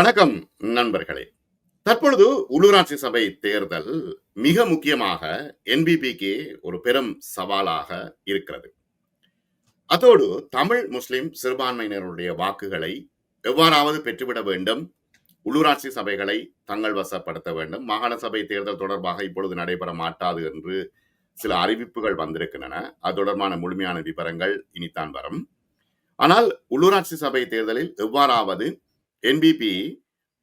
வணக்கம் நண்பர்களே. தற்பொழுது உள்ளூராட்சி சபை தேர்தல் மிக முக்கியமாக என்பிபிக்கு ஒரு பெரும் சவாலாக இருக்கிறது. அதோடு தமிழ் முஸ்லிம் சிறுபான்மையினருடைய வாக்குகளை எவ்வாறாவது பெற்றுவிட வேண்டும் உள்ளூராட்சி சபைகளை தங்கள் வசப்படுத்த வேண்டும் மாகாண சபை தேர்தல் தொடர்பாக இப்பொழுது நடைபெற மாட்டாது என்று சில அறிவிப்புகள் வந்திருக்கின்றன. அது தொடர்பான முழுமையான விவரங்கள் இனித்தான் வரும். ஆனால் உள்ளூராட்சி சபை தேர்தலில் எவ்வாறாவது என்பிபி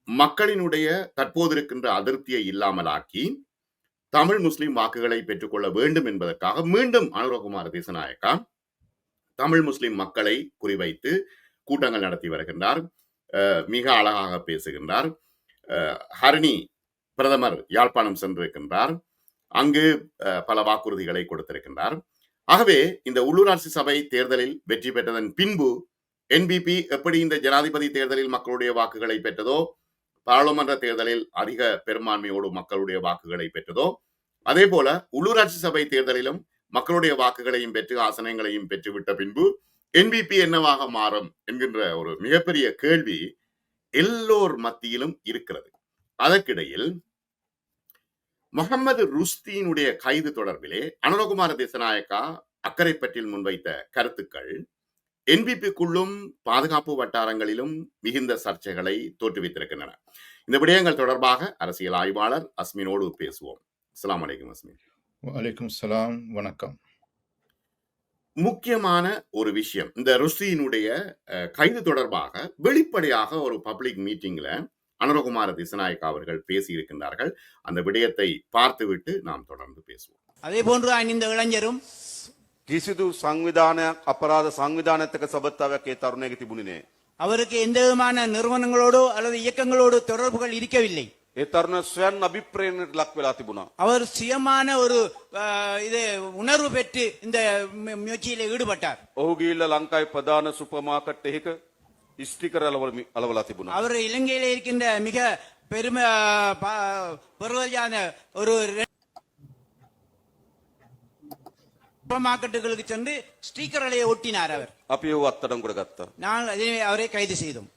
மக்களினுடைய தற்போது இருக்கின்ற அதிருப்தியை இல்லாமலாக்கி தமிழ் முஸ்லிம் வாக்குகளை பெற்றுக்கொள்ள வேண்டும் என்பதற்காக மீண்டும் அனுரகுமார் தேசநாயக்கா தமிழ் முஸ்லிம் மக்களை குறிவைத்து கூட்டங்கள் நடத்தி வருகின்றார். மிக அழகாக பேசுகின்றார். ஹரணி பிரதமர் யாழ்ப்பாணம் சென்றிருக்கின்றார். அங்கு அஹ், பல வாக்குறுதிகளை கொடுத்திருக்கின்றார். ஆகவே இந்த உள்ளூராட்சி சபை தேர்தலில் வெற்றி பெற்றதன் பின்பு என்பிபி எப்படி இந்த ஜனாதிபதி தேர்தலில் மக்களுடைய வாக்குகளை பெற்றதோ பாராளுமன்ற தேர்தலில் அதிக பெரும்பான்மையோடு மக்களுடைய வாக்குகளை பெற்றதோ அதே போல உள்ளூராட்சி சபை தேர்தலிலும் மக்களுடைய வாக்குகளையும் பெற்று ஆசனங்களையும் பெற்றுவிட்ட பின்பு என்பிபி என்னவாக மாறும் என்கின்ற ஒரு மிகப்பெரிய கேள்வி எல்லோர் மத்தியிலும் இருக்கிறது. அதற்கிடையில் முகமது ருஸ்தீனுடைய கைது தொடர்பிலே அனுரகுமார தேசநாயக்கா அக்கரைப்பற்றில் முன்வைத்த கருத்துக்கள் என்பிபிக்குள்ளும் பாதுகாப்பு வட்டாரங்களிலும் மிகுந்த சர்ச்சைகளை தோற்றுவித்திருக்கின்றன. இந்த விடயங்கள் தொடர்பாக அரசியல் ஆய்வாளர் அஸ்மினோடு பேசுவோம். அஸ்ஸலாமு அலைக்கும் அஸ்மின் வலைக்கும் சலாம் வணக்கம். முக்கியமான ஒரு விஷயம் இந்த ருஸ்தியினுடைய அஹ், கைது தொடர்பாக வெளிப்படையாக ஒரு பப்ளிக் மீட்டிங்ல அனுரகுமார திசநாயக்கா அவர்கள் பேசியிருக்கின்றார்கள். அந்த விடயத்தை பார்த்துவிட்டு நாம் தொடர்ந்து பேசுவோம். அதே போன்று இந்த இளைஞரும் කිසිදු සංවිධානයක් අපරාධ සංවිධානත්තක සබත්තාවක් ඒ තරුණයක තිබුණේ නෑ. அவருக்கு எந்த விதமான நிறுவனங்களோடோ அல்லது இயக்கங்களோடு தொடர்புகள் இருக்கவில்லை ඒ තරුණ ස්වයන් අභිප්‍රේණයට ලක් වෙලා තිබුණා. அவர் சுயமான ஒரு அஹ், இது உணர்வு பெற்று இந்த மு- முயற்சியில ஈடுபட்டார் ඔහු ගිල්ල ලංකායි ප්‍රධාන සුපමාකට් එහෙක ස්ටිකර අලවල අලවලා තිබුණා. அவர் இலங்கையில இருக்கின்ற மிக பெருமை பெருமையான ஒரு சூப்பர் மார்க்கெட்டுகளுக்கு சென்று ஸ்டீக்கர்களை ஒட்டினார் அவர் අපි ඔහු අත්තඩංගොඩ ගත්තා. நாங்கள் எனவே அவரை கைது செய்தோம்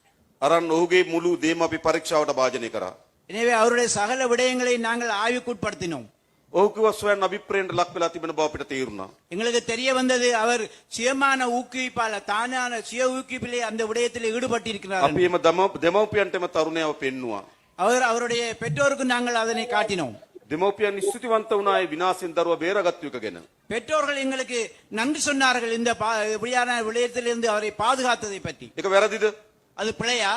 අරන් ඔහුගේ මුළු දේම අපි පරීක්ෂාවට භාජනය කරා. எனவே அவருடைய சகல விடயங்களை நாங்கள் ஆய்வுக்குட்படுத்தினோம் ඔහු කිව්ව ස්වයන් අභිප්‍රේණයට ලක් වෙලා තිබෙන බව අපිට තේරුණා. எங்களுக்கு தெரிய வந்தது அவர் சுயமான ஊக்குவிப்பால தானான சுய ஊக்குவிப்பிலே அந்த விடயத்தில் ஈடுபட்டிருக்கிறார் අපි එම දම දෙමව්පියන්ටම තරුණයව පෙන්නවා. அவர் அவருடைய பெற்றோருக்கு நாங்கள் அதனை காட்டினோம் දෙමව්පියන් ස්තුතිවන්ත වුණායේ විනාශෙන් දරුවා බේරගත්තු එක ගැන. பெற்றோர்கள் எங்களுக்கு நன்றி சொன்னார்கள் இந்த பா- இப்படியான விடயத்திலிருந்து அவரை பாதுகாத்ததை பற்றி ඒක වැරදිද? அது பிழையா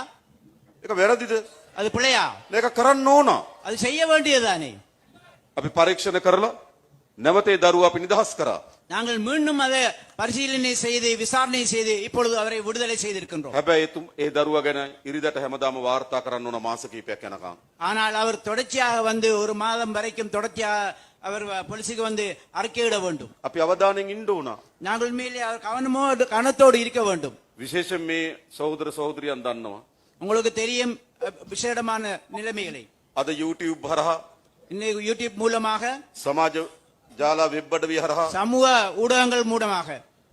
ඒක වැරදිද? அது பிழையா ඒක කරන්න ඕන. அது செய்ய வேண்டியதுதானே අපි පරීක්ෂණ කරලා නැවත ඒ දරුවා අපි නිදහස් කරා. நாங்கள் மீண்டும் அதை பரிசீலனை செய்து விசாரணை செய்து இப்பொழுது அவரை விடுதலை செய்திருக்கின்றோம் හැබැයි එතුම් ඒ දරුව ගැන ඉරිදට හැමදාම වාර්තා කරන්න ඕන මාස කීපයක් යනකම්. ஆனால் அவர் தொடர்ச்சியாக வந்து ஒரு மாதம் வரைக்கும் தொடர்ச்சியாக அவர் போலீஸுக்கு வந்து அறிக்கையிட வேண்டும் අපි අවධානයෙන් ඉන්න ඕන. நாங்கள் மேலே அவர் கவனமோடு கவனத்தோடு இருக்க வேண்டும் විශේෂයෙන් මේ සහෝදර සහෝදරියන් දන්නවා. உங்களுக்கு தெரியும் அஹ், விசேடமான நிலைமைகளை අද YouTube හරහා இன்னைக்கு யூடியூப் மூலமாக සමාජ ජාලා වෙබ් අඩවිය හරහා சமூக ஊடகங்கள் மூலமாக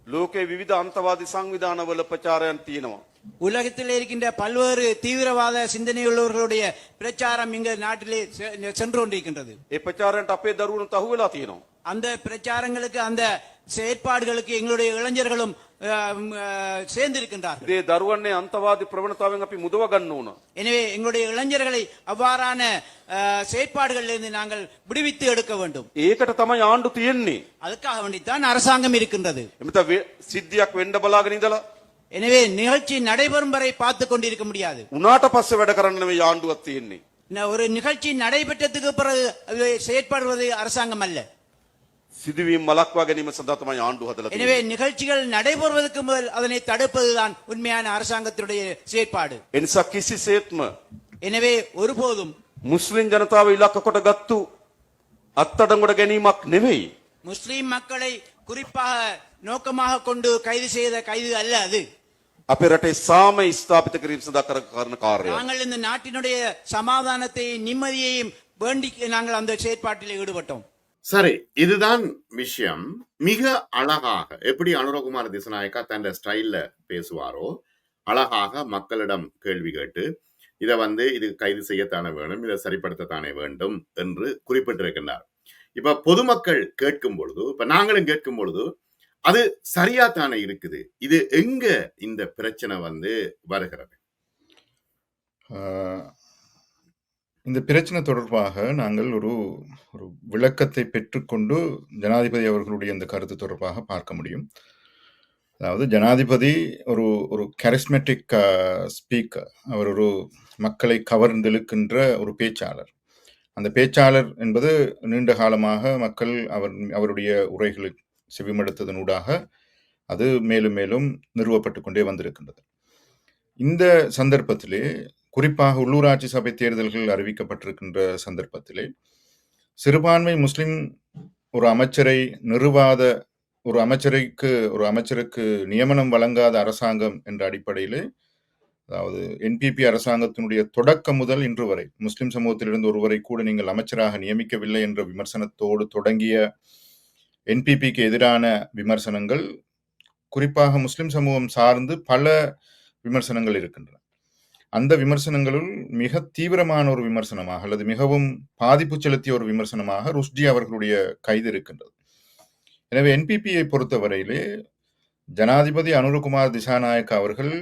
ලෝකයේ විවිධ අන්තවාදී සංවිධානවල ප්‍රචාරයන් තියෙනවා. உலகத்தில் இருக்கின்ற பல்வேறு தீவிரவாத சிந்தனையுள்ளவர்களுடைய பிரச்சாரம் இங்க நாட்டிலே செ- சென்று கொண்டிருக்கின்றது ඒ ප්‍රචාරයන්ට අපේ දරුවනුත් අහු වෙලා තියෙනවා. அந்த பிரச்சாரங்களுக்கு அந்த செயற்பாடுகளுக்கு எங்களுடைய இளைஞர்களும் அஹ், ம், அஹ், சேர்ந்திருக்கின்றார்கள் ඒ දරුවන්නේ අන්තවාදී ප්‍රවණතාවෙන් අපි මුදව ගන්න ඕන. எனவே எங்களுடைய இளைஞர்களை அவ்வாறான அஹ், செயற்பாடுகளிலிருந்து நாங்கள் விடுவித்து எடுக்க வேண்டும் ඒකට තමයි ආණ්ඩු තියෙන්නේ. அதுக்காக வேண்டித்தான் அரசாங்கம் இருக்கின்றது එමෙත වේ- සිද්ධියක් වෙන්න බලාගෙන ඉඳලා எனவே நிகழ்ச்சி நடைபெறும் வரை பார்த்து கொண்டிருக்க முடியாது උනාට පස්සේ වැඩ කරන්න නෙවෙයි ආණ්ඩුවක් තියෙන්නේ. ந- ஒரு நிகழ்ச்சி நடைபெற்றதுக்கு பிறகு அது செயற்படுவது அரசாங்கம் அல்ல සිදුවීම් මලක්වා ගැනීම සඳහා තමයි ආණ්ඩුව හදලා எனவே තියෙන්නේ. நிகழ்ச்சிகள் நடைபெறுவதற்கு முதல் அதனை தடுப்பதுதான் உண்மையான அரசாங்கத்தினுடைய செயற்பாடு ඒ නිසා කිසිසේත්ම எனவே ஒருபோதும் මුස්ලිම් ජනතාව ඉලක්ක කොට ගත්තු අත්තඩංගොඩ ගැනීමක් නෙවෙයි. முஸ்லிம் மக்களை குறிப்பாக நோக்கமாக கொண்டு கைது செய்த கைது அல்ல அது අපේ රටේ සාමය ස්ථාපිත කිරීම සඳහා කර කරන කාර්යය. நாங்கள் இந்த நாட்டினுடைய சமாதானத்தையும் நிம்மதியையும் வேண்டி நாங்கள் அந்த செயற்பாட்டில் ஈடுபட்டோம் சரி இதுதான் விஷயம் மிக அழகாக எப்படி அனுரகுமார் திசநாயக்கா தன் ஸ்டைல்ல பேசுவாரோ அழகாக மக்களிடம் கேள்வி கேட்டு இதை வந்து இது கைது செய்யத்தானே வேணும் இதை சரிப்படுத்தத்தானே வேண்டும் என்று குறிப்பிட்டிருக்கின்றார். இப்ப பொதுமக்கள் கேட்கும் பொழுது இப்ப நாங்களும் கேட்கும் பொழுது அது சரியா தானே இருக்குது? இது எங்க இந்த பிரச்சனை வந்து வருகிறது? ஆஹ், இந்த பிரச்சனை தொடர்பாக நாங்கள் ஒரு ஒரு விளக்கத்தை பெற்றுக்கொண்டு ஜனாதிபதி அவர்களுடைய இந்த கருத்து தொடர்பாக பார்க்க முடியும். அதாவது ஜனாதிபதி ஒரு ஒரு கரிஸ்மெட்டிக் ஸ்பீக்கர் அவர் ஒரு மக்களை கவர்ந்திழுக்கின்ற ஒரு பேச்சாளர். அந்த பேச்சாளர் என்பது நீண்ட காலமாக மக்கள் அவர் அவருடைய உரைகளை செவிமடுத்ததனூடாக அது மேலும் மேலும் நிறுவப்பட்டு கொண்டே வந்திருக்கின்றது. இந்த சந்தர்ப்பத்திலே குறிப்பாக உள்ளூராட்சி சபை தேர்தல்கள் அறிவிக்கப்பட்டிருக்கின்ற சந்தர்ப்பத்திலே சிறுபான்மை முஸ்லிம் ஒரு அமைச்சரை நிறுவாத ஒரு அமைச்சரைக்கு ஒரு அமைச்சருக்கு நியமனம் வழங்காத அரசாங்கம் என்ற அடிப்படையிலே அதாவது என்பிபி அரசாங்கத்தினுடைய தொடக்கம் முதல் இன்று வரை முஸ்லிம் சமூகத்திலிருந்து ஒருவரை கூட நீங்கள் அமைச்சராக நியமிக்கவில்லை என்ற விமர்சனத்தோடு தொடங்கிய என்பிபிக்கு எதிரான விமர்சனங்கள் குறிப்பாக முஸ்லிம் சமூகம் சார்ந்து பல விமர்சனங்கள் இருக்கின்றன. அந்த விமர்சனங்களுள் மிக தீவிரமான ஒரு விமர்சனமாக அல்லது மிகவும் பாதிப்பு செலுத்திய ஒரு விமர்சனமாக ருஷ்டி அவர்களுடைய கைது இருக்கின்றது. எனவே என்பிபியை பொறுத்தவரையிலே ஜனாதிபதி அனுரகுமார் திசாநாயக் அவர்கள்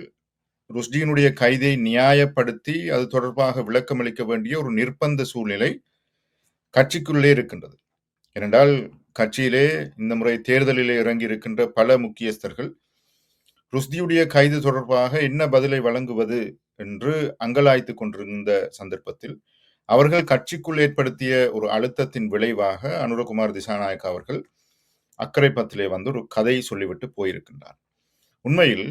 ருஷ்டியினுடைய கைதை நியாயப்படுத்தி அது தொடர்பாக விளக்கமளிக்க வேண்டிய ஒரு நிர்பந்த சூழ்நிலை கட்சிக்குள்ளே இருக்கின்றது. ஏனென்றால் கட்சியிலே இந்த முறை தேர்தலிலே இறங்கி இருக்கின்ற பல முக்கியஸ்தர்கள் ருஷ்தியுடைய கைது தொடர்பாக என்ன பதிலை வழங்குவது என்று அங்கலாய்த்து கொண்டிருந்த சந்தர்ப்பத்தில் அவர்கள் கட்சிக்குள் ஏற்படுத்திய ஒரு அழுத்தத்தின் விளைவாக அனுரகுமார் திசாநாயக் அவர்கள் அக்கறை பத்திலே வந்து ஒரு கதையை சொல்லிவிட்டு போயிருக்கின்றார். உண்மையில்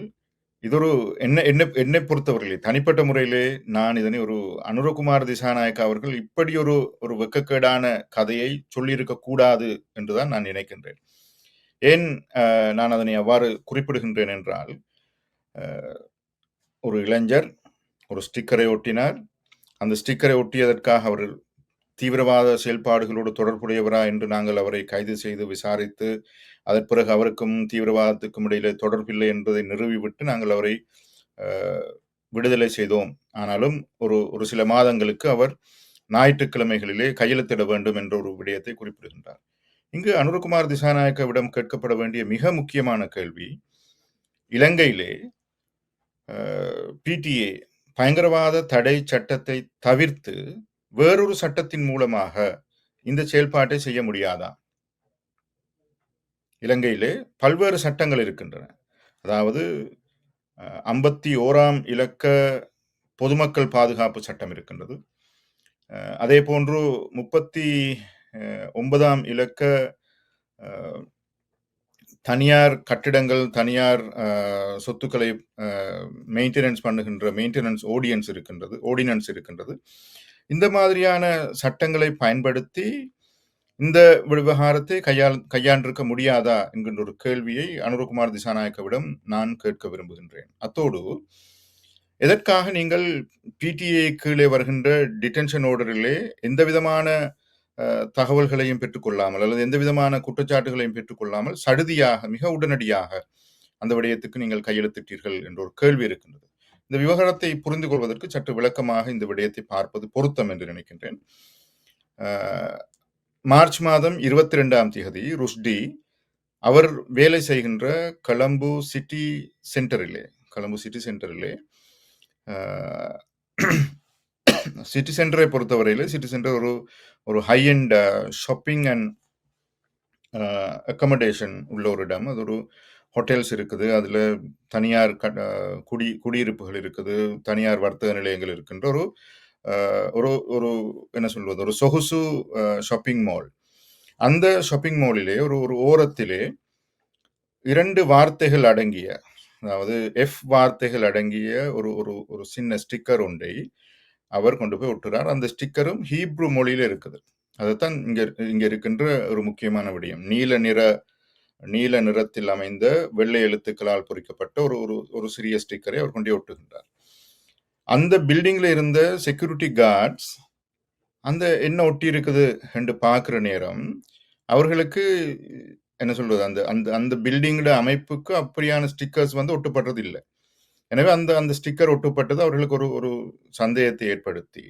இது ஒரு என்ன என்ன என்னை பொறுத்தவர்களே தனிப்பட்ட முறையிலே நான் இதனை ஒரு அனுரகுமார் திசாநாயக் அவர்கள் இப்படி ஒரு ஒரு வெக்கக்கேடான கதையை சொல்லியிருக்க கூடாது என்றுதான் நான் நினைக்கின்றேன். ஏன் நான் அதனை அவ்வாறு குறிப்பிடுகின்றேன் என்றால் ஒரு இளைஞர் ஒரு ஸ்டிக்கரை ஒட்டினார். அந்த ஸ்டிக்கரை ஒட்டியதற்காக அவர்கள் தீவிரவாத செயல்பாடுகளோடு தொடர்புடையவரா என்று நாங்கள் அவரை கைது செய்து விசாரித்து அதன் பிறகு அவருக்கும் தீவிரவாதத்துக்கும் இடையில தொடர்பில்லை என்பதை நிறுவிவிட்டு நாங்கள் அவரை அஹ், விடுதலை செய்தோம். ஆனாலும் ஒரு ஒரு சில மாதங்களுக்கு அவர் ஞாயிற்றுக்கிழமைகளிலே கையெழுத்திட வேண்டும் என்ற ஒரு விடயத்தை குறிப்பிடுகின்றார். இங்கு அனுரகுமார் திசாநாயக்கவிடம் கேட்கப்பட வேண்டிய மிக முக்கியமான கேள்வி இலங்கையிலே பிடிஏ பயங்கரவாத தடை சட்டத்தை தவிர்த்து வேறொரு சட்டத்தின் மூலமாக இந்த செயல்பாட்டை செய்ய முடியாதா? இலங்கையிலே பல்வேறு சட்டங்கள் இருக்கின்றன. அதாவது ஐம்பத்தி ஓராம் இலக்க பொதுமக்கள் பாதுகாப்பு சட்டம் இருக்கின்றது. அதே போன்று முப்பத்தி ஒன்பதாம் இலக்க தனியார் கட்டிடங்கள் தனியார் சொத்துக்களை மெயின்டெனன்ஸ் பண்ணுகின்ற மெயின்டெனன்ஸ் ஓடியன்ஸ் இருக்கின்றது ஓர்டினன்ஸ் இருக்கின்றது. இந்த மாதிரியான சட்டங்களை பயன்படுத்தி இந்த விவகாரத்தை கையாள் கையாண்டிருக்க முடியாதா என்கின்ற ஒரு கேள்வியை அனுரகுமார் திசாநாயக்கவிடம் நான் கேட்க விரும்புகின்றேன். அத்தோடு எதற்காக நீங்கள் பிடிஏ கீழே வருகின்ற டிடென்ஷன் ஆர்டரிலே எந்த விதமான தகவல்களையும் பெற்றுக்கொள்ளாமல் அல்லது எந்த விதமான குற்றச்சாட்டுகளையும் பெற்றுக்கொள்ளாமல் சடுதியாக மிக உடனடியாக அந்த விடயத்துக்கு நீங்கள் கையெழுத்திட்டீர்கள் என்ற ஒரு கேள்வி இருக்கின்றது. இந்த விவகாரத்தை புரிந்து கொள்வதற்கு சற்று விளக்கமாக இந்த விடயத்தை பார்ப்பது பொருத்தம் என்று நினைக்கின்றேன். மார்ச் மாதம் இருபத்தி ரெண்டாம் தேதி ருஷ்டி அவர் வேலை செய்கின்ற கலம்பு சிட்டி சென்டரிலே கலம்பு சிட்டி சென்டரிலே சிட்டி சென்டரை பொறுத்தவரையில் சிட்டி சென்டர் ஒரு ஒரு high and shopping and accommodation உள்ள ஒரு இடம். அது ஒரு ஹோட்டல்ஸ் இருக்குது அதில் தனியார் க குடி குடியிருப்புகள் இருக்குது தனியார் வர்த்தக நிலையங்கள் இருக்கின்ற ஒரு ஒரு ஒரு என்ன சொல்வது ஒரு சொகுசு ஷாப்பிங் மால் அந்த ஷாப்பிங் மாலிலே ஒரு ஒரு ஓரத்திலே இரண்டு வார்த்தைகள் அடங்கிய அதாவது எஃப் வார்த்தைகள் அடங்கிய ஒரு ஒரு ஒரு சின்ன ஸ்டிக்கர் ஒன்றை அவர் கொண்டு போய் ஒட்டுறார். அந்த ஸ்டிக்கரும் ஹீப்ரு மொழியில இருக்குது. அதைத்தான் இங்க இங்க இருக்கின்ற ஒரு முக்கியமான விடயம். நீல நிற நீல நிறத்தில் அமைந்த வெள்ளை எழுத்துக்களால் பொறிக்கப்பட்ட ஒரு ஒரு ஒரு சிறிய ஸ்டிக்கரை அவர் கொண்டு ஒட்டுகின்றார். அந்த பில்டிங்ல இருந்த செக்யூரிட்டி கார்ட்ஸ் அந்த என்ன ஒட்டி இருக்குது என்று பார்க்குற நேரம் அவர்களுக்கு என்ன சொல்றது? அந்த அந்த அந்த பில்டிங்கோட அமைப்புக்கு அப்படியான ஸ்டிக்கர்ஸ் வந்து ஒட்டுப்பட்டது இல்லை எனவே அந்த அந்த ஸ்டிக்கர் ஒட்டுப்பட்டது அவர்களுக்கு ஒரு ஒரு சந்தேகத்தை ஏற்படுத்தி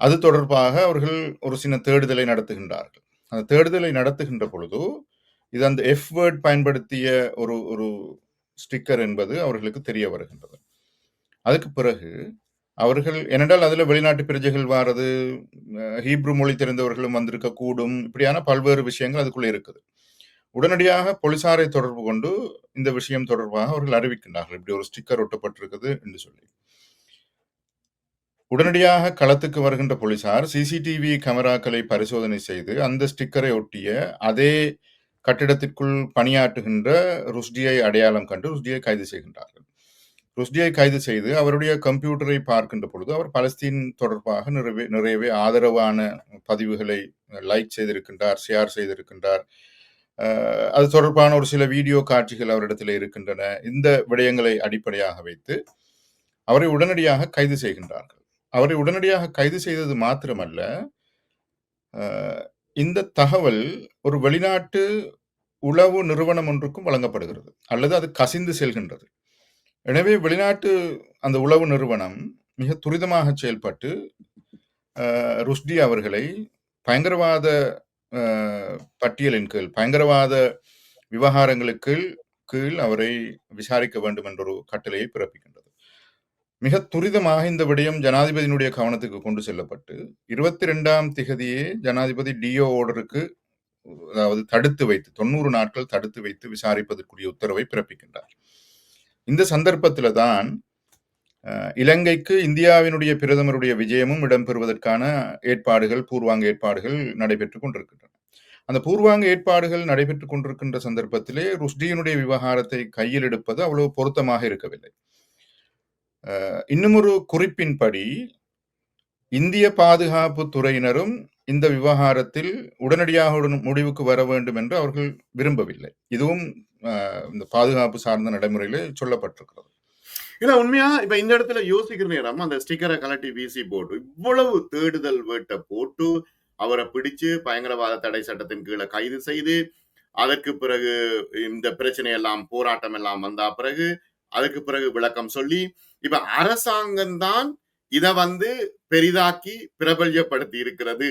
அது தொடர்பாக அவர்கள் ஒரு சின்ன தேடுதலை நடத்துகின்றார்கள். அந்த தேடுதலை நடத்துகின்ற பொழுது இது அந்த எஃப் வேர்ட் பயன்படுத்திய ஒரு ஒரு ஸ்டிக்கர் என்பது அவர்களுக்கு தெரிய வருகின்றது. அதுக்கு பிறகு அவர்கள் ஏனென்றால் அதில் வெளிநாட்டு பிரஜைகள் வாரது ஹீப்ரு மொழி தெரிந்தவர்களும் வந்திருக்க கூடும் இப்படியான பல்வேறு விஷயங்கள் அதுக்குள்ளே இருக்குது. உடனடியாக போலீசாரை தொடர்பு கொண்டு இந்த விஷயம் தொடர்பாக அவர்கள் அறிவிக்கின்றார்கள். இப்படி ஒரு ஸ்டிக்கர் ஒட்டப்பட்டிருக்குது என்று சொல்லி. உடனடியாக களத்துக்கு வருகின்ற போலீசார் சிசிடிவி கேமராக்களை பரிசோதனை செய்து அந்த ஸ்டிக்கரை ஒட்டிய அதே கட்டிடத்திற்குள் பணியாற்றுகின்ற ருஷ்டியை அடையாளம் கண்டு ருஷ்டியை கைது செய்கின்றார்கள். ருஷ்டியை கைது செய்து அவருடைய கம்ப்யூட்டரை பார்க்கின்ற பொழுது அவர் பலஸ்தீன் தொடர்பாக நிறைவே நிறையவே ஆதரவான பதிவுகளை லைக் செய்திருக்கின்றார் ஷேர் செய்திருக்கின்றார். அது தொடர்பான ஒரு சில வீடியோ காட்சிகள் அவரிடத்தில் இருக்கின்றன. இந்த விடயங்களை அடிப்படையாக வைத்து அவரை உடனடியாக கைது செய்கின்றார்கள். அவரை உடனடியாக கைது செய்தது மாத்திரமல்ல இந்த தகவல் ஒரு வெளிநாட்டு உளவு நிறுவனம் ஒன்றுக்கும் வழங்கப்படுகிறது. அல்லது அது கசிந்து செல்கின்றது. எனவே வெளிநாட்டு அந்த உளவு நிறுவனம் மிக துரிதமாக செயல்பட்டு ருஷ்டி அவர்களை பயங்கரவாத பட்டியலின் கீழ் பயங்கரவாத விவகாரங்களுக்கு கீழ் கீழ் அவரை விசாரிக்க வேண்டும் என்ற ஒரு கட்டளையை பிறப்பிக்கின்றது மிக துரிதமாக இந்த விடயம் ஜனாதிபதியினுடைய கவனத்துக்கு கொண்டு செல்லப்பட்டு இருபத்தி ரெண்டாம் திகதியே ஜனாதிபதி டிஓ ஓர்டருக்கு அதாவது தடுத்து வைத்து தொண்ணூறு நாட்கள் தடுத்து வைத்து விசாரிப்பதற்குரிய உத்தரவை பிறப்பிக்கின்றார். இந்த சந்தர்ப்பத்தில் தான் இலங்கைக்கு இந்தியாவினுடைய பிரதமருடைய விஜயமும் இடம்பெறுவதற்கான ஏற்பாடுகள் பூர்வாங்க ஏற்பாடுகள் நடைபெற்றுக் கொண்டிருக்கின்றன. அந்த பூர்வாங்க ஏற்பாடுகள் நடைபெற்றுக் கொண்டிருக்கின்ற சந்தர்ப்பத்திலே ருஷ்டியினுடைய விவகாரத்தை கையில் எடுப்பது அவ்வளவு பொருத்தமாக இருக்கவில்லை. இன்னுமொரு குறிப்பின்படி இந்திய பாதுகாப்பு துறையினரும் இந்த விவகாரத்தில் உடனடியாக முடிவுக்கு வர வேண்டும் என்று அவர்கள் விரும்பவில்லை. இதுவும் அஹ், இந்த பாதுகாப்பு சார்ந்த நடைமுறையில சொல்லப்பட்டிருக்கிறது. இல்ல உண்மையா இப்ப இந்த இடத்துல யோசிக்கிற நேரம் அந்த ஸ்டிக்கரை கலட்டி வீசி போட்டு இவ்வளவு தேடுதல் வேட்டை போட்டு அவரை பிடிச்சு பயங்கரவாத தடை சட்டத்தின் கீழே கைது செய்து அதற்கு பிறகு இந்த பிரச்சனை எல்லாம் போராட்டம் எல்லாம் வந்தா பிறகு அதுக்கு பிறகு விளக்கம் சொல்லி இப்ப அரசாங்கம் தான் இத வந்து பெரிதாக்கி பிரபல்யப்படுத்தி இருக்கிறது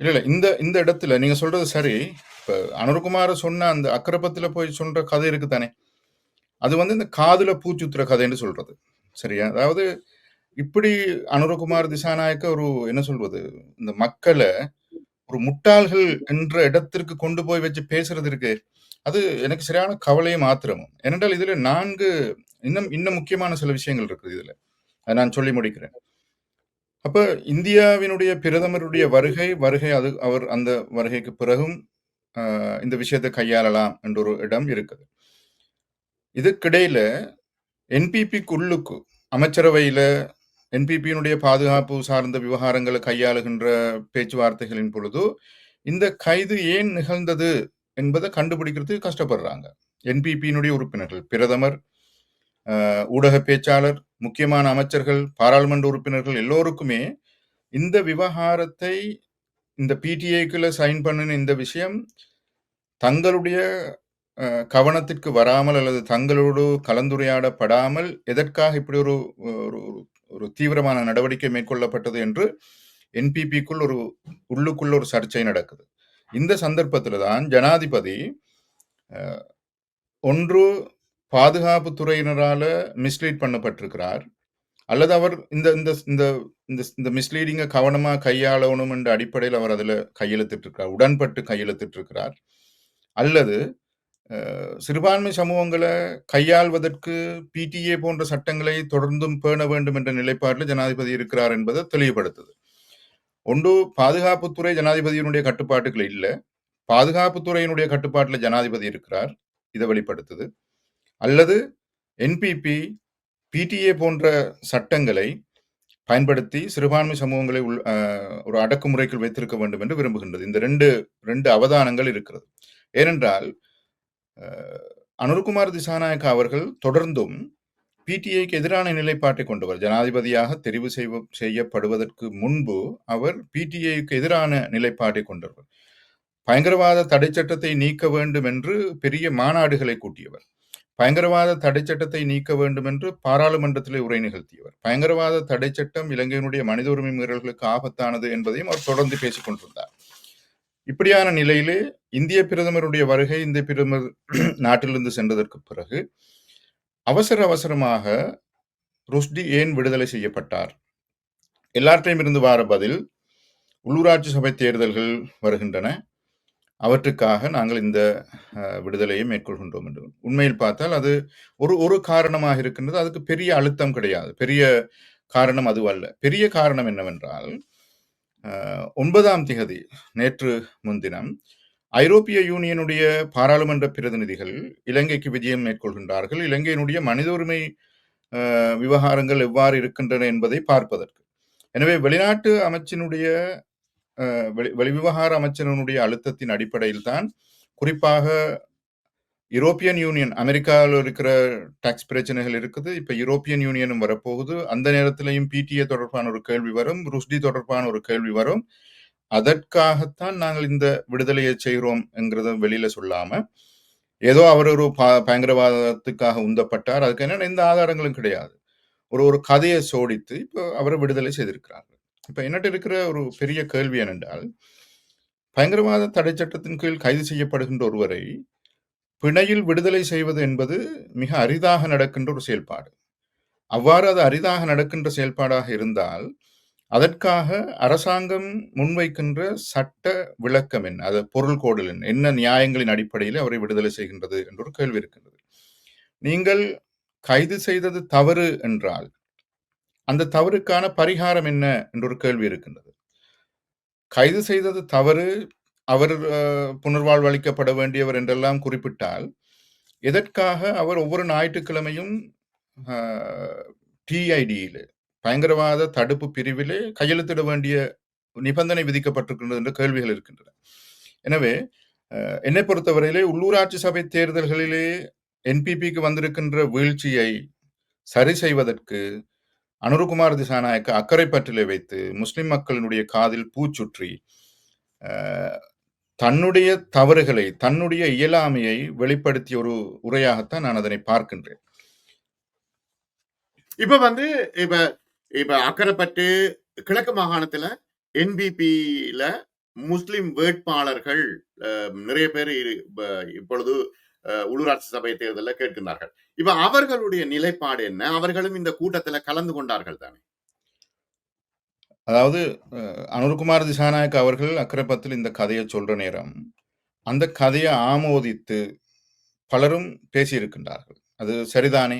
இல்ல இல்ல. இந்த இந்த இடத்துல நீங்க சொல்றது சரி. இப்ப அனுர்குமார் சொன்ன அந்த அக்கரப்பத்துல போய் சொல்ற கதை இருக்கு தானே அது வந்து இந்த காதுல பூச்சுத்துற கதைன்னு சொல்றது. சரியா? அதாவது இப்படி அனுரகுமார் திசாநாயக்க ஒரு என்ன சொல்வது? இந்த மக்களை ஒரு முட்டாள்கள் என்ற இடத்திற்கு கொண்டு போய் வச்சு பேசுறது இருக்கு. அது எனக்கு சரியான கவலையும் ஆத்திரமும். ஏனென்றால் இதுல நான்கு இன்னும் இன்னும் முக்கியமான சில விஷயங்கள் இருக்குது இதுல. அதை நான் சொல்லி முடிக்கிறேன். அப்ப இந்தியாவினுடைய பிரதமருடைய வருகை வருகை அது அவர் அந்த வருகைக்கு பிறகும் ஆஹ், இந்த விஷயத்தை கையாளலாம் என்ற ஒரு இடம் இருக்குது. இதுக்கிடையில என்பிபிக்குள்ளுக்கு அமைச்சரவையில என்பிபியினுடைய பாதுகாப்பு சார்ந்த விவகாரங்களை கையாளுகின்ற பேச்சுவார்த்தைகளின் பொழுது இந்த கைது ஏன் நிகழ்ந்தது என்பதை கண்டுபிடிக்கிறதுக்கு கஷ்டப்படுறாங்க. என்பிபியினுடைய உறுப்பினர்கள் பிரதமர் ஊடக பேச்சாளர் முக்கியமான அமைச்சர்கள் பாராளுமன்ற உறுப்பினர்கள் எல்லோருக்குமே இந்த விவகாரத்தை இந்த பிடிஏக்குள்ள சைன் பண்ணின இந்த விஷயம் தங்களுடைய கவனத்திற்கு வராமல் அல்லது தங்களோடு கலந்துரையாடப்படாமல் எதற்காக இப்படி ஒரு ஒரு ஒரு தீவிரமான நடவடிக்கை மேற்கொள்ளப்பட்டது என்று என்பிபிக்குள் ஒரு உள்ளுக்குள்ள ஒரு சர்ச்சை நடக்குது. இந்த சந்தர்ப்பத்தில் தான் ஜனாதிபதி ஒன்று பாதுகாப்பு துறையினரால மிஸ்லீட் பண்ணப்பட்டிருக்கிறார். அல்லது அவர் இந்த இந்த இந்த இந்த இந்த மிஸ்லீடிங்கை கவனமா கையாளணும் என்ற அடிப்படையில் அவர் அதுல கையெழுத்திட்டு இருக்கிறார் உடன்பட்டு கையெழுத்திட்டு இருக்கிறார் அல்லது சிறுபான்மை சமூகங்களை கையாள்வதற்கு பிடிஏ போன்ற சட்டங்களை தொடர்ந்தும் பேண வேண்டும் என்ற நிலைப்பாட்டில் ஜனாதிபதி இருக்கிறார் என்பதை தெளிவுபடுத்துது. ஒன்று பாதுகாப்புத்துறை ஜனாதிபதியினுடைய கட்டுப்பாட்டுகள் இல்லை. பாதுகாப்புத்துறையினுடைய கட்டுப்பாட்டில் ஜனாதிபதி இருக்கிறார். இதை வெளிப்படுத்துது. அல்லது என்பிபி பிடிஏ போன்ற சட்டங்களை பயன்படுத்தி சிறுபான்மை சமூகங்களை உள் ஒரு அடக்குமுறைக்குள் வைத்திருக்க வேண்டும் என்று விரும்புகின்றது. இந்த ரெண்டு ரெண்டு அவதானங்கள் இருக்கிறது. ஏனென்றால் அனுர்குமார் திசாநாயக்கா அவர்கள் தொடர்ந்தும் பிடிஐக்கு எதிரான நிலைப்பாட்டை கொண்டவர் ஜனாதிபதியாக தெரிவு செய்வ செய்யப்படுவதற்கு முன்பு அவர் பிடிஐக்கு எதிரான நிலைப்பாட்டை கொண்டவர் பயங்கரவாத தடை சட்டத்தை நீக்க வேண்டும் என்று பெரிய மாநாடுகளை கூட்டியவர். பயங்கரவாத தடை சட்டத்தை நீக்க வேண்டும் என்று பாராளுமன்றத்திலே உரை நிகழ்த்தியவர். பயங்கரவாத தடை சட்டம் இலங்கையினுடைய மனித உரிமை மீறல்களுக்கு ஆபத்தானது என்பதையும் அவர் தொடர்ந்து பேசிக் கொண்டிருந்தார். இப்படியான நிலையிலே இந்திய பிரதமருடைய வருகை இந்திய பிரதமர் நாட்டிலிருந்து சென்றதற்கு பிறகு அவசர அவசரமாக ருஷ்டி ஏன் விடுதலை செய்யப்பட்டார்? எல்லார்ட்டையும் இருந்து வார பதில் உள்ளூராட்சி சபை தேர்தல்கள் வருகின்றன. அவற்றுக்காக நாங்கள் இந்த விடுதலையை மேற்கொள்கின்றோம் என்று. உண்மையில் பார்த்தால் அது ஒரு ஒரு காரணமாக இருக்கின்றது. அதுக்கு பெரிய அழுத்தம் கிடையாது. பெரிய காரணம் அதுவல்ல பெரிய காரணம் என்னவென்றால் ஒன்பதாம் திகதி நேற்று முன்தினம் ஐரோப்பிய யூனியனுடைய பாராளுமன்ற பிரதிநிதிகள் இலங்கைக்கு விஜயம் மேற்கொள்கின்றார்கள். இலங்கையினுடைய மனித உரிமை விவகாரங்கள் எவ்வாறு இருக்கின்றன என்பதை பார்ப்பதற்கு. எனவே வெளிநாட்டு அமைச்சினுடைய வெளிவிவகார அமைச்சரினுடைய அழுத்தத்தின் அடிப்படையில் தான் குறிப்பாக யூரோப்பியன் யூனியன் அமெரிக்காவில் இருக்கிற டாக்ஸ் பிரச்சனைகள் இருக்குது. இப்ப யூரோப்பியன் யூனியனும் வரப்போகுது. அந்த நேரத்திலையும் பிடிஏ தொடர்பான ஒரு கேள்வி வரும். ருஷ்டி தொடர்பான ஒரு கேள்வி வரும். அதற்காகத்தான் நாங்கள் இந்த விடுதலையை செய்கிறோம் என்கிறத வெளியில சொல்லாம ஏதோ அவர் ஒரு ப- பயங்கரவாதத்துக்காக உந்தப்பட்டார். அதுக்கு என்ன எந்த ஆதாரங்களும் கிடையாது. ஒரு ஒரு கதையை சோடித்து இப்போ அவரை விடுதலை செய்திருக்கிறார். இப்ப என்னட்டு இருக்கிற ஒரு பெரிய கேள்வி என்னென்றால் பயங்கரவாத தடை சட்டத்தின் கீழ் கைது செய்யப்படுகின்ற ஒருவரை பிணையில் விடுதலை செய்வது என்பது மிக அரிதாக நடக்கின்ற ஒரு செயல்பாடு. அவ்வாறு அது அரிதாக நடக்கின்ற செயல்பாடாக இருந்தால் அதற்காக அரசாங்கம் முன்வைக்கின்ற சட்ட விளக்கம் என்ன? அது பொருள் கோடல் என்ன? என்ன நியாயங்களின் அடிப்படையில் அவரை விடுதலை செய்கின்றது என்ற ஒரு கேள்வி இருக்கின்றது. நீங்கள் கைது செய்தது தவறு என்றால் அந்த தவறுக்கான பரிகாரம் என்ன? என்ற ஒரு கேள்வி இருக்கின்றது. கைது செய்தது தவறு அவர் புனர்வாழ்வளிக்கப்பட புனர்வாழ்வு அளிக்கப்பட வேண்டியவர் என்றெல்லாம் குறிப்பிட்டால் எதற்காக அவர் ஒவ்வொரு ஞாயிற்றுக்கிழமையும் டிஐடியில் பயங்கரவாத தடுப்பு பிரிவிலே கையெழுத்திட வேண்டிய நிபந்தனை விதிக்கப்பட்டிருக்கின்றது என்ற கேள்விகள் இருக்கின்றன. எனவே என்னை பொறுத்தவரையிலே உள்ளூராட்சி சபை தேர்தல்களிலே என்பிபிக்கு வந்திருக்கின்ற வீழ்ச்சியை சரி செய்வதற்கு அனுருகுமார் திசாநாயக்க அக்கறை வைத்து முஸ்லிம் மக்களினுடைய காதில் பூச்சுற்றி அஹ், தன்னுடைய தவறுகளை தன்னுடைய இயலாமையை வெளிப்படுத்திய ஒரு உரையாகத்தான் நான் அதனை பார்க்கின்றேன். இப்ப வந்து இப்ப இப்ப அக்கரைப்பட்டு கிழக்கு மாகாணத்துல என்பிபியில முஸ்லிம் வேட்பாளர்கள் அஹ், நிறைய பேர் இரு- இப்பொழுது உள்ளூராட்சி சபை தேர்தலில் கேட்கின்றார்கள். இப்ப அவர்களுடைய நிலைப்பாடு என்ன? அவர்களும் இந்த கூட்டத்துல கலந்து கொண்டார்கள் தானே? அதாவது அனுர்குமார் திசாநாயக் அவர்கள் அக்கரைப்பத்தில் இந்த கதையை சொல்ற நேரம் அந்த கதையை ஆமோதித்து பலரும் பேசியிருக்கின்றார்கள். அது சரிதானே?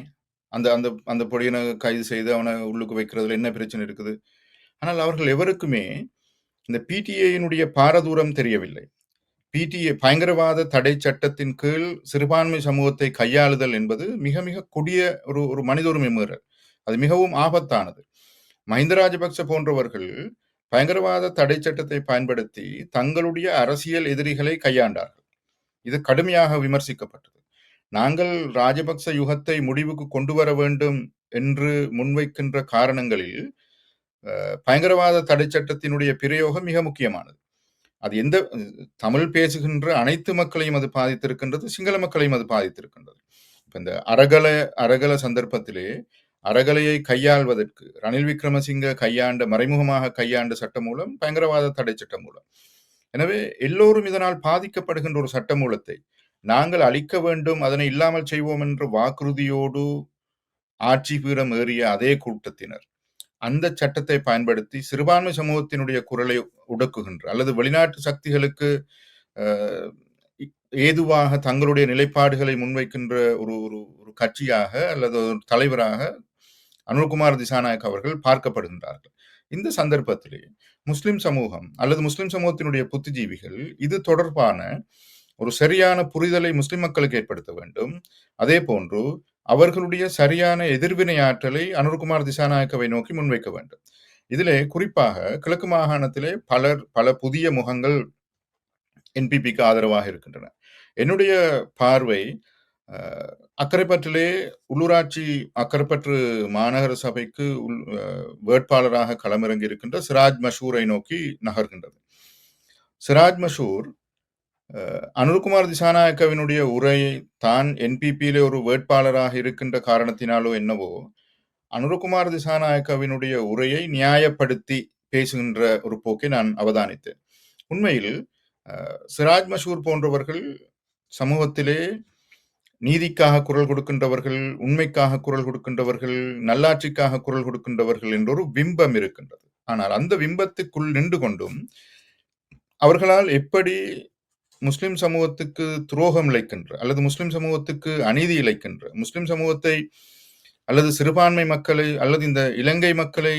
அந்த அந்த அந்த பொடியனை கைது செய்து அவனை உள்ளுக்கு வைக்கிறதுல என்ன பிரச்சனை இருக்குது? ஆனால் அவர்கள் எவருக்குமே இந்த பிடிஏயினுடைய பாரதூரம் தெரியவில்லை. பிடிஏ பயங்கரவாத தடை சட்டத்தின் கீழ் சிறுபான்மை சமூகத்தை கையாளுதல் என்பது மிக மிக கொடிய ஒரு ஒரு மனித உரிமை மீறல் அது மிகவும் ஆபத்தானது. மஹிந்த ராஜபக்ச போன்றவர்கள் பயங்கரவாத தடை சட்டத்தை பயன்படுத்தி தங்களுடைய அரசியல் எதிரிகளை கையாண்டார்கள். இது கடுமையாக விமர்சிக்கப்பட்டது. நாங்கள் ராஜபக்ச யுகத்தை முடிவுக்கு கொண்டு வர வேண்டும் என்று முன்வைக்கின்ற காரணங்களில் அஹ், பயங்கரவாத தடை சட்டத்தினுடைய பிரயோகம் மிக முக்கியமானது. அது எந்த தமிழ் பேசுகின்ற அனைத்து மக்களையும் அது பாதித்திருக்கின்றது சிங்கள மக்களையும் அது பாதித்திருக்கின்றது. இப்போ இந்த அரகல அரகல சந்தர்ப்பத்திலே அரகலையை கையாள்வதற்கு ரணில் விக்ரமசிங்க கையாண்ட மறைமுகமாக கையாண்ட சட்டமூலம் பயங்கரவாத தடை சட்டமூலம் எனவே எல்லோரும் இதனால் பாதிக்கப்படுகின்ற ஒரு சட்டமூலத்தை நாங்கள் அழிக்க வேண்டும் அதனை இல்லாமல் செய்வோம் என்ற வாக்குறுதியோடு ஆட்சி பீடம் ஏறிய அதே கூட்டத்தினர் அந்த சட்டத்தை பயன்படுத்தி சிறுபான்மை சமூகத்தினுடைய குரலை உடக்குகின்ற அல்லது வெளிநாட்டு சக்திகளுக்கு ஏதுவாக தங்களுடைய நிலைப்பாடுகளை முன்வைக்கின்ற ஒரு ஒரு ஒரு கட்சியாக அல்லது ஒரு தலைவராக அனுர்குமார் திசாநாயக் அவர்கள் பார்க்கப்படுகின்றார்கள். இந்த சந்தர்ப்பத்திலே முஸ்லிம் சமூகம் அல்லது முஸ்லிம் சமூகத்தினுடைய புத்திஜீவிகள் இது தொடர்பான ஒரு சரியான புரிதலை முஸ்லிம் மக்களுக்கு ஏற்படுத்த வேண்டும். அதே போன்று அவர்களுடைய சரியான எதிர்வினை ஆற்றலை அனுர்குமார் திசாநாயக்கவை நோக்கி முன்வைக்க வேண்டும். இதிலே குறிப்பாக கிழக்கு மாகாணத்திலே பலர் பல புதிய முகங்கள் என்பிபிக்கு ஆதரவாக இருக்கின்றன. என்னுடைய பார்வை அஹ், அக்கரைப்பற்றிலே உள்ளூராட்சி அக்கரைப்பற்று மாநகர சபைக்கு உள்- அஹ், வேட்பாளராக களமிறங்கி இருக்கின்ற சிராஜ் மஷூரை நோக்கி நகர்கின்றது. சிராஜ் மஷூர் அஹ், திசாநாயக்கவினுடைய உரை தான் என்பிபியிலே ஒரு வேட்பாளராக இருக்கின்ற காரணத்தினாலோ என்னவோ அனுரகுமார் திசாநாயக்கவினுடைய உரையை நியாயப்படுத்தி பேசுகின்ற ஒரு போக்கை நான் அவதானித்தேன். உண்மையில் சிராஜ் மஷூர் போன்றவர்கள் சமூகத்திலே நீதிக்காக குரல் கொடுக்கின்றவர்கள் உண்மைக்காக குரல் கொடுக்கின்றவர்கள் நல்லாட்சிக்காக குரல் கொடுக்கின்றவர்கள் என்ற ஒரு பிம்பம் இருக்கின்றது. ஆனால் அந்த பிம்பத்துக்குள் நின்று கொண்டும் அவர்களால் எப்படி முஸ்லிம் சமூகத்துக்கு துரோகம் இழைக்கின்ற அல்லது முஸ்லிம் சமூகத்துக்கு அநீதி இழைக்கின்ற முஸ்லிம் சமூகத்தை அல்லது சிறுபான்மை மக்களை அல்லது இந்த இலங்கை மக்களை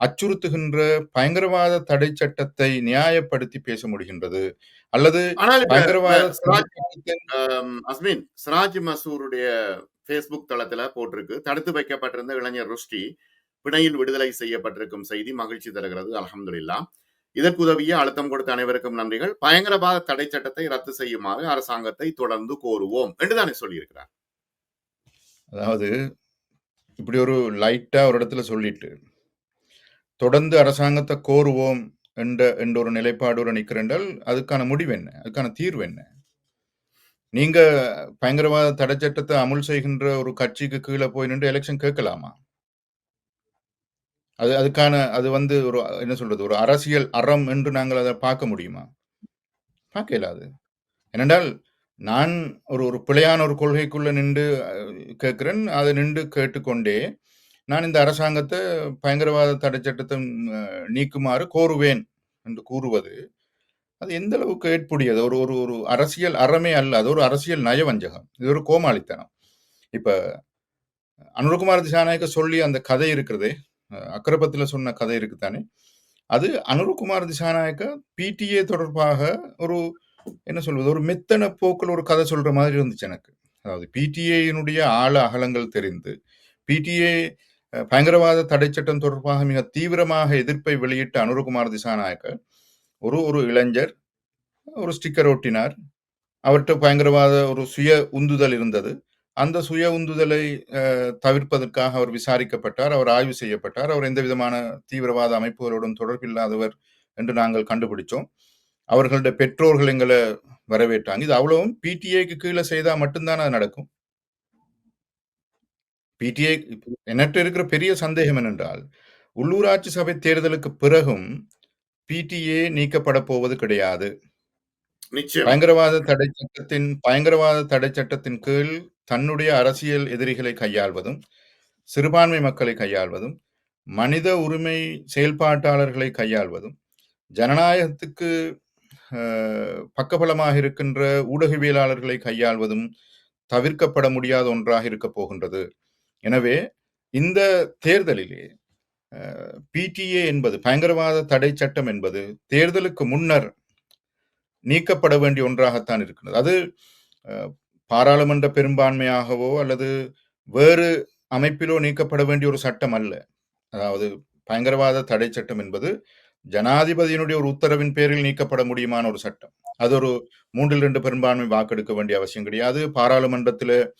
அச்சுறுத்துகின்ற பயங்கரவாத தடை சட்டத்தை நியாயப்படுத்தி பேச முடிகின்றது. அல்லது பயங்கரவாத அஸ்மின் சிராஜ் மசூருடைய ஃபேஸ்புக் தளத்துல போட்டிருக்கு. தடுத்து வைக்கப்பட்டிருந்த இளைஞர் ருஷ்டி பிணையில் விடுதலை செய்யப்பட்டிருக்கும் செய்தி மகிழ்ச்சி தருகிறது. அல்ஹம்துலில்லாஹ் இதற்கு உதவிய அழுத்தம் கொடுத்த அனைவருக்கும் நன்றிகள். பயங்கரவாத தடை சட்டத்தை ரத்து செய்யுமாறு அரசாங்கத்தை தொடர்ந்து கோருவோம் என்று தானே சொல்லியிருக்கிறார். அதாவது இப்படி ஒரு லைட்டா ஒரு இடத்துல சொல்லிட்டு தொடர்ந்து அரசாங்கத்தை கோருவோம் என்ற என்ற ஒரு நிலைப்பாடோடு நிற்கிறென்றால் அதுக்கான முடிவு என்ன? அதுக்கான தீர்வு என்ன? நீங்க பயங்கரவாத தடை சட்டத்தை அமுல் செய்கின்ற ஒரு கட்சிக்கு கீழே போய் நின்று எலெக்ஷன் கேட்கலாமா? அது அதுக்கான அது வந்து ஒரு என்ன சொல்றது ஒரு அரசியல் அறம் என்று நாங்கள் அதை பார்க்க முடியுமா? பார்க்க இயலாது. ஏனென்றால் நான் ஒரு ஒரு பிழையான ஒரு கொள்கைக்குள்ள நின்று கேட்கிறேன். அதை நின்று கேட்டுக்கொண்டே நான் இந்த அரசாங்கத்தை பயங்கரவாத தடை சட்டத்தை நீக்குமாறு கோருவேன் என்று கூறுவது அது எந்த அளவுக்கு ஏற்புடையது? ஒரு ஒரு ஒரு அரசியல் அறமே அல்ல அது ஒரு அரசியல் நயவஞ்சகம். இது ஒரு கோமாளித்தனம். இப்ப அனுரகுமார் திசாநாயக்க சொல்லி அந்த கதை இருக்கிறதே அக்கரபத்தில் சொன்ன கதை இருக்குதானே? அது அனுருகுமார் திசாநாயக்க பிடிஏ தொடர்பாக ஒரு என்ன சொல்வது ஒரு மெத்தன போக்கில் ஒரு கதை சொல்ற மாதிரி இருந்துச்சு எனக்கு. அதாவது பிடிஏயினுடைய ஆழ அகலங்கள் தெரிந்து பிடிஏ பயங்கரவாத தடை சட்டம் தொடர்பாக மிக தீவிரமாக எதிர்ப்பை வெளியிட்ட அனுருகுமார் திசாநாயக்க ஒரு ஒரு இளைஞர் ஒரு ஸ்டிக்கர் ஒட்டினார் அவர்கிட்ட பயங்கரவாத ஒரு சுய உந்துதல் இருந்தது. அந்த சுய உந்துதலை அஹ், தவிர்ப்பதற்காக அவர் விசாரிக்கப்பட்டார் அவர் ஆய்வு செய்யப்பட்டார். அவர் எந்த விதமான தீவிரவாத அமைப்புகளுடன் தொடர்பில்லாதவர் என்று நாங்கள் கண்டுபிடிச்சோம். அவர்களுடைய பெற்றோர்கள் எங்களை வரவேற்றாங்க. இது அவ்வளவும் பிடிஏக்கு கீழே செய்தா மட்டும்தான் அது நடக்கும்? பிடிஐ என்கிட்ட இருக்கிற பெரிய சந்தேகம் என்னென்றால் உள்ளூராட்சி சபை தேர்தலுக்கு பிறகும் பிடிஏ நீக்கப்பட போவது கிடையாது. நிச்சயம். பயங்கரவாத தடை சட்டத்தின் பயங்கரவாத தடை சட்டத்தின் கீழ் தன்னுடைய அரசியல் எதிரிகளை கையாள்வதும் சிறுபான்மை மக்களை கையாள்வதும் மனித உரிமை செயல்பாட்டாளர்களை கையாள்வதும் ஜனநாயகத்துக்கு பக்கபலமாக இருக்கின்ற ஊடகவியலாளர்களை கையாள்வதும் தவிர்க்கப்பட முடியாத ஒன்றாக இருக்க போகின்றது. எனவே இந்த தேர்தலிலே பிடிஏ என்பது பயங்கரவாத தடை சட்டம் என்பது தேர்தலுக்கு முன்னர் நீக்கப்பட வேண்டிய ஒன்றாகத்தான் இருக்கிறது. அது பாராளுமன்ற பெரும்பான்மையாகவோ அல்லது வேறு அமைப்பிலோ நீக்கப்பட வேண்டிய ஒரு சட்டம் அல்ல. அதாவது பயங்கரவாத தடை சட்டம் என்பது ஜனாதிபதியினுடைய ஒரு உத்தரவின் பேரில் நீக்கப்பட முடியுமான ஒரு சட்டம். அது ஒரு மூன்றில் இரண்டு பெரும்பான்மை வாக்கெடுக்க வேண்டிய அவசியம் கிடையாது. பாராளுமன்றத்தில்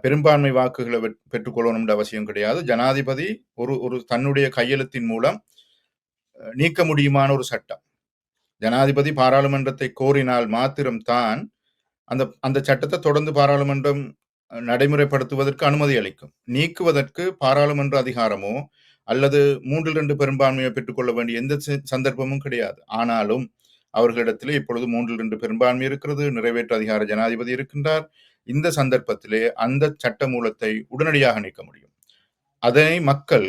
பெரும்பான்மை வாக்குகளை வெட்- பெற்றுக்கொள்ளணும்ன்ற அவசியம் கிடையாது. ஜனாதிபதி ஒரு ஒரு தன்னுடைய கையெழுத்தின் மூலம் நீக்க முடியுமான ஒரு சட்டம். ஜனாதிபதி பாராளுமன்றத்தை கோரினால் மாத்திரம் தான் அந்த அந்த சட்டத்தை தொடர்ந்து பாராளுமன்றம் நடைமுறைப்படுத்துவதற்கு அனுமதி அளிக்கும். நீக்குவதற்கு பாராளுமன்ற அதிகாரமோ அல்லது மூன்றில் இரண்டு பெரும்பான்மையை பெற்றுக்கொள்ள வேண்டிய எந்த சந்தர்ப்பமும் கிடையாது. ஆனாலும் அவர்களிடத்திலே இப்பொழுது மூன்றில் இரண்டு பெரும்பான்மை இருக்கிறது நிறைவேற்று அதிகார ஜனாதிபதி இருக்கின்றார். இந்த சந்தர்ப்பத்திலே அந்த சட்ட மூலத்தை உடனடியாக நீக்க முடியும். அதனை மக்கள்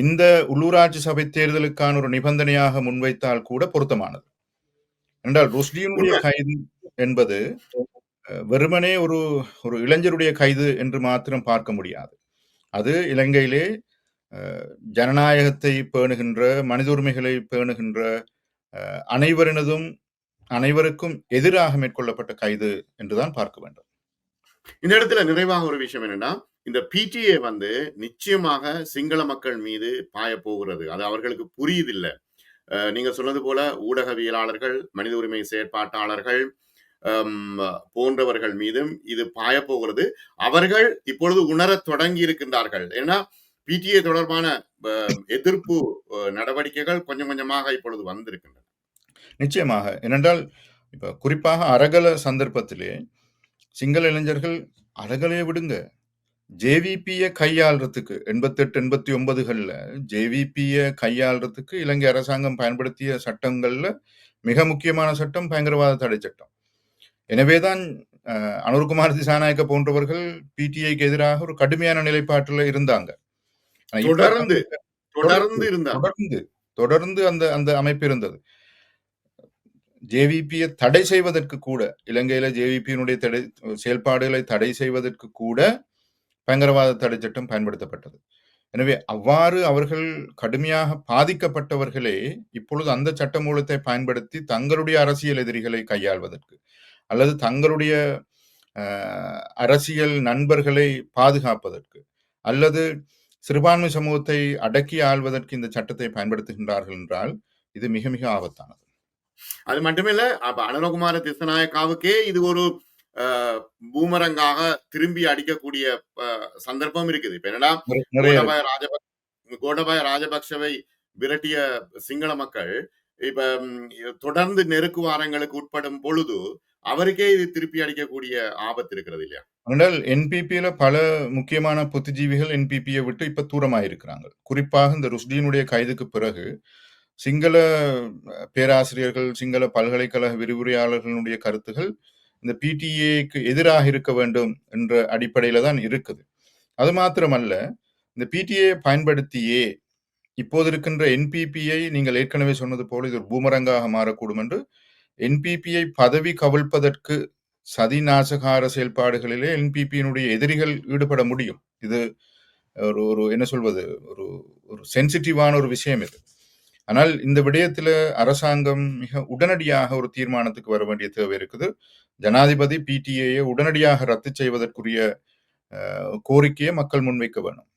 இந்த உள்ளூராட்சி சபை தேர்தலுக்கான ஒரு நிபந்தனையாக முன்வைத்தால் கூட பொருத்தமானது. என்றால் ருஷ்டியினுடைய. கைது என்பது வெறுமனே ஒரு ஒரு இளைஞருடைய கைது என்று மாத்திரம் பார்க்க முடியாது. அது இலங்கையிலே ஜனநாயகத்தை பேணுகின்ற மனித உரிமைகளை பேணுகின்ற அனைவரினதும் அனைவருக்கும் எதிராக மேற்கொள்ளப்பட்ட கைது என்றுதான் பார்க்க வேண்டும். இந்த இடத்துல நிறைவாக ஒரு விஷயம் என்னன்னா இந்த பிடிஏ வந்து நிச்சயமாக சிங்கள மக்கள் மீது பாய போகிறது. அது அவர்களுக்கு புரியுதில்லை. நீங்க சொன்னது போல ஊடகவியலாளர்கள் மனித உரிமை செயற்பாட்டாளர்கள் போன்றவர்கள் மீதும் இது பாய போகிறது. அவர்கள் இப்பொழுது உணரத் தொடங்கி இருக்கின்றார்கள். ஏன்னா பிடிஏ தொடர்பான எதிர்ப்பு நடவடிக்கைகள் கொஞ்சம் கொஞ்சமாக இப்பொழுது வந்திருக்கின்றன. நிச்சயமாக. ஏனென்றால் இப்ப குறிப்பாக அரகல சந்தர்ப்பத்திலே சிங்கள இளைஞர்கள் அரகலையை விடுங்க. ஜேவிபியை கையாள்றதுக்கு எண்பத்தெட்டு எண்பத்தி ஒன்பதுகளில் ஜேவிபியை கையாள்றதுக்கு இலங்கை அரசாங்கம் பயன்படுத்திய சட்டங்கள்ல மிக முக்கியமான சட்டம் பயங்கரவாத தடை சட்டம். எனவேதான் அஹ், அனுர்குமார் திசாநாயக்க போன்றவர்கள் பிடிஐக்கு எதிராக ஒரு கடுமையான நிலைப்பாட்டில் இருந்தாங்க. தொடர்ந்து தொடர்ந்து தொடர்ந்து தொடர்ந்து அந்த அந்த அமைப்பு இருந்தது. ஜேவிபியை தடை செய்வதற்கு கூட இலங்கையில ஜேவிபியினுடைய தடை செயல்பாடுகளை தடை செய்வதற்கு கூட பயங்கரவாத தடை சட்டம் பயன்படுத்தப்பட்டது. எனவே அவ்வாறு அவர்கள் கடுமையாக பாதிக்கப்பட்டவர்களே இப்பொழுது அந்த சட்டமூலத்தை பயன்படுத்தி தங்களுடைய அரசியல் எதிரிகளை கையாள்வதற்கு அல்லது தங்களுடைய அஹ், அரசியல் நண்பர்களை பாதுகாப்பதற்கு அல்லது சிறுபான்மை சமூகத்தை அடக்கி ஆள்வதற்கு இந்த சட்டத்தை பயன்படுத்துகின்றார்கள் என்றால் இது மிக மிக ஆபத்தானது. அது மட்டுமில்ல அப்ப அனுரகுமார திசநாயக்காவுக்கே இது ஒரு பூமரங்காக திரும்பி அடிக்கக்கூடிய சந்தர்ப்பம் இருக்குது. இப்ப என்னன்னா நிறைய- நிறைய இருக்கு. கோடபாய ராஜபக் கோடபாய ராஜபக்ஷவை விரட்டிய சிங்கள மக்கள் இப்ப தொடர்ந்து நெருக்குவாரங்களுக்கு உட்படும் பொழுது அவருக்கே இது திருப்பி அடிக்கக்கூடிய ஆபத்து இருக்கிறது இல்லையா? ஆனால் என்பிபியில பல முக்கியமான புத்திஜீவிகள் என்பிபியை விட்டு இப்ப தூரமாயிருக்கிறாங்க. குறிப்பாக இந்த ருஷ்டியினுடைய கைதுக்கு பிறகு சிங்கள பேராசிரியர்கள் சிங்கள பல்கலைக்கழக விரிவுரையாளர்களுடைய கருத்துகள் இந்த பிடிஏக்கு எதிராக இருக்க வேண்டும் என்ற அடிப்படையில தான் இருக்குது. அது மாத்திரமல்ல இந்த பிடிஏ பயன்படுத்தியே இப்போது இருக்கின்ற என்பிபியை நீங்கள் ஏற்கனவே சொன்னது போல இது ஒரு பூமரங்காக மாறக்கூடும் என்று என்பிபியை பதவி கவிழ்ப்பதற்கு சதி நாசகார செயல்பாடுகளிலே என்பிபியினுடைய எதிரிகள் ஈடுபட முடியும். இது ஒரு ஒரு என்ன சொல்வது ஒரு ஒரு சென்சிட்டிவான ஒரு விஷயம் இது. ஆனால் இந்த விடயத்துல அரசாங்கம் மிக உடனடியாக ஒரு தீர்மானத்துக்கு வர வேண்டிய தேவை இருக்குது. ஜனாதிபதி பிடிஏயை உடனடியாக ரத்து செய்வதற்குரிய கோரிக்கையை மக்கள் முன்வைக்க வேணும்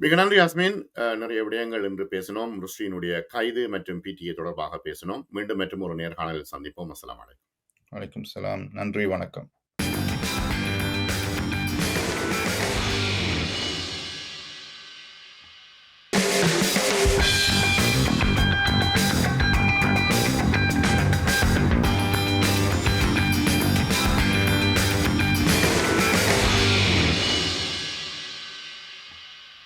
மிக நன்றி யாஸ்மின். நிறைய விடயங்கள் என்று பேசினோம். ருஷ்டியினுடைய கைது மற்றும் பிடிஏ தொடர்பாக பேசினோம். மீண்டும் மற்றும் ஒரு நேர்காணலில் சந்திப்போம். அஸ்ஸலாமு அலைக்கும். வலைக்கும் சலாம். நன்றி வணக்கம்.